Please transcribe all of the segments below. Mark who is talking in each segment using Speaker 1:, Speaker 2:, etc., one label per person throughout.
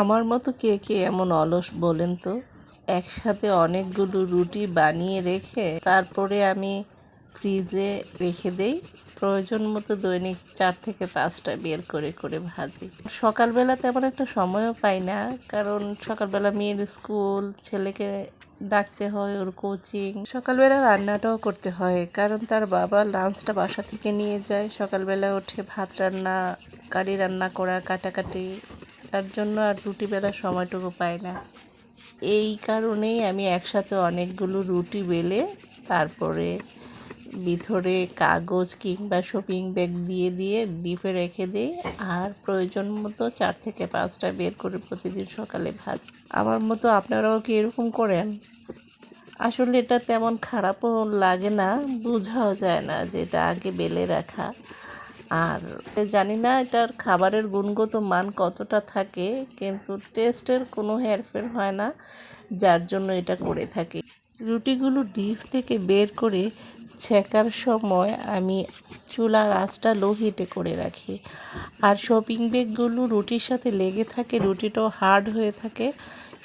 Speaker 1: আমার মতো কে কে এমন অলস বলেন তো? একসাথে অনেকগুলো রুটি বানিয়ে রেখে তারপরে আমি ফ্রিজে রেখে দেই। প্রয়োজন মতো দৈনিক চার থেকে পাঁচটা বের করে করে ভাজি। সকালবেলা তেমন একটা সময়ও পাই না, কারণ সকালবেলা মেয়ের স্কুল, ছেলেকে ডাকতে হয়, ওর কোচিং সকালবেলা রান্নাটাও করতে হয়, কারণ তার বাবা লাঞ্চটা বাসা থেকে নিয়ে যায়। সকালবেলা উঠে ভাত রান্না, কারি রান্না করা, কাটাকাটি। তার জন্য আর রুটি বেলার সময়টুকু পাই না। এই কারণেই আমি একসাথে অনেকগুলো রুটি বেলে তারপরে ভিতরে কাগজ কিংবা শপিং ব্যাগ দিয়ে দিয়ে ডিপে রেখে দিই আর প্রয়োজন মতো চার থেকে পাঁচটা বের করে প্রতিদিন সকালে ভাজি। আমার মতো আপনারাও কি এরকম করেন? আসলে এটা তেমন খারাপও লাগে না, বোঝাও যায় না যে এটা আগে বেলে রাখা। আর জানি না এটার খাবারের গুণগত মান কতটা থাকে, কিন্তু টেস্টের কোনো হেরফের হয় না, যার জন্য এটা করে থাকি। রুটিগুলো ডিপ থেকে বের করে ছেঁকার সময় আমি চুলার আঁচটা লো হিটে করে রাখি। আর শপিং ব্যাগগুলো রুটির সাথে লেগে থাকে, রুটিটাও হার্ড হয়ে থাকে।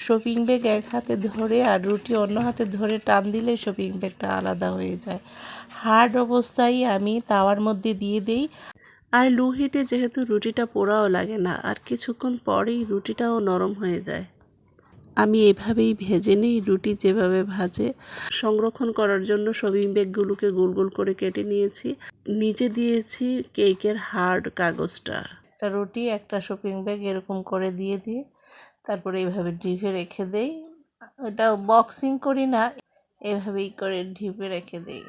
Speaker 1: শপিং ব্যাগ এক হাতে ধরে আর রুটি অন্য হাতে ধরে টান দিলে শপিং ব্যাগটা আলাদা হয়ে যায়। হার্ড অবস্থায় আমি তাওয়ার মধ্যে দিয়ে দিই। আর লো হিটে যেহেতু রুটিটা পোড়াও লাগে না, আর কিছুক্ষণ পরেই রুটিটাও নরম হয়ে যায়। আমি এভাবেই ভেজে নিই, রুটি যেভাবে ভাজে। সংরক্ষণ করার জন্য শপিং ব্যাগগুলোকে গোল গোল করে কেটে নিয়েছি। নিচে দিয়েছি কেকের হার্ড কাগজটা। একটা রুটি, একটা শপিং ব্যাগ এরকম করে দিয়ে দিয়ে তারপরে এইভাবে ডিপে রেখে দেই। ওটা বক্সিং করি না, এভাবেই করে ডিপে রেখে দেই।